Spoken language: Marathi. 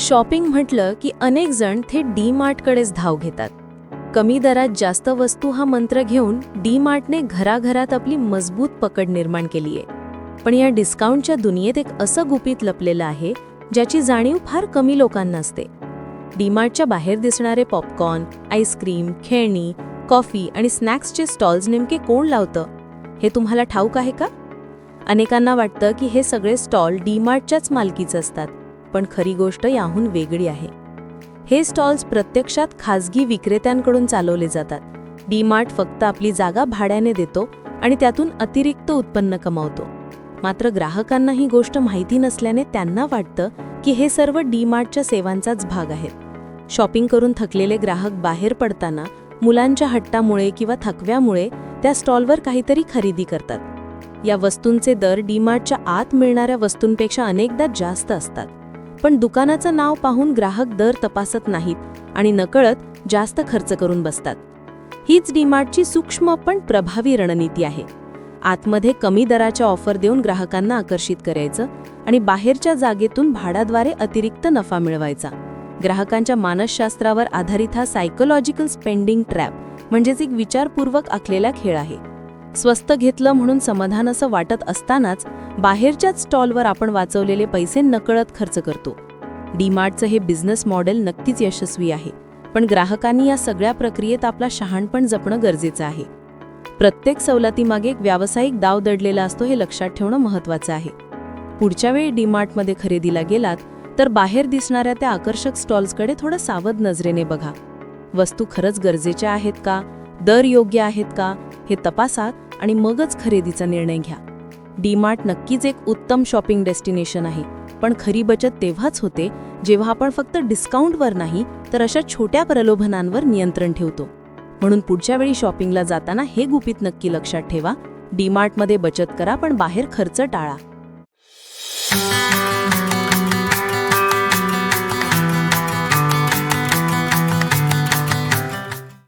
शॉपिंग म्हटलं की अनेक जण थेट डी मार्टकडेच धाव घेतात. कमी दरात जास्त वस्तू हा मंत्र घेऊन डी मार्टने घराघरात आपली मजबूत पकड निर्माण केली आहे. पण या डिस्काउंटच्या दुनियेत एक असं गुपित लपलेलं आहे ज्याची जाणीव फार कमी लोकांना असते. डीमार्टच्या बाहेर दिसणारे पॉपकॉर्न आईस्क्रीम खेळणी कॉफी आणि स्नॅक्सचे स्टॉल्स नेमके कोण लावतं? हे तुम्हाला ठाऊक आहे का? अनेकांना वाटतं की हे सगळे स्टॉल डीमार्टच्याच मालकीचे असतात. पण खरी गोष्ट याहून वेगळी आहे. हे स्टॉल्स प्रत्यक्षात खाजगी विक्रेत्यांकडून चालवले जातात. डीमार्ट फक्त आपली जागा भाड्याने देतो आणि त्यातून अतिरिक्त उत्पन्न कमावतो. मात्र ग्राहकांना ही गोष्ट माहिती नसल्याने त्यांना वाटतं की हे सर्व डीमार्टच्या सेवांचाच भाग आहेत. शॉपिंग करून थकलेले ग्राहक बाहेर पडताना मुलांच्या हट्टामुळे किंवा थकव्यामुळे त्या स्टॉलवर काहीतरी खरेदी करतात. या वस्तूंचे दर डीमार्टच्या आत मिळणाऱ्या वस्तूंपेक्षा अनेकदा जास्त असतात. पण दुकानाचं नाव पाहून ग्राहक दर तपासत नाहीत आणि नकळत जास्त खर्च करून बसतात. हीच डीमार्टची सूक्ष्म पण प्रभावी रणनीती आहे. आतमध्ये कमी दराच्या ऑफर देऊन ग्राहकांना आकर्षित करायचं आणि बाहेरच्या जागेतून भाड्याद्वारे अतिरिक्त नफा मिळवायचा. ग्राहकांच्या मानसशास्त्रावर आधारित हा सायकोलॉजिकल स्पेंडिंग ट्रॅप म्हणजेच एक विचारपूर्वक आखलेला खेळ आहे. स्वस्त घेतलं म्हणून समाधान असं वाटत असतानाच बाहेरच्याच स्टॉलवर आपण वाचवलेले पैसे नकळत खर्च करतो. डीमार्टचं हे बिझनेस मॉडेल नक्कीच यशस्वी आहे पण ग्राहकांनी या सगळ्या प्रक्रियेत आपला शहाणपण जपणं गरजेचं आहे. प्रत्येक सवलतीमागे एक व्यावसायिक दाव दडलेला असतो हे लक्षात ठेवणं महत्त्वाचं आहे. पुढच्या वेळी डीमार्टमध्ये खरेदीला गेलात तर बाहेर दिसणाऱ्या त्या आकर्षक स्टॉल्सकडे थोडं सावध नजरेने बघा. वस्तू खरंच गरजेच्या आहेत का? दर योग्य आहेत का? हे तपासा आणि मगच खरेदीचा निर्णय घ्या. डीमार्ट नक्कीच एक उत्तम शॉपिंग डेस्टिनेशन आहे पण खरी बचत तेव्हाच होते जेव्हा आपण फक्त डिस्काउंटवर नाही तर अशा छोट्या प्रलोभनांवर नियंत्रण ठेवतो. म्हणून पुढच्या वेळी शॉपिंगला जाताना हे गुपित नक्की लक्षात ठेवा डीमार्टमध्ये बचत करा पण बाहेर खर्च टाळा.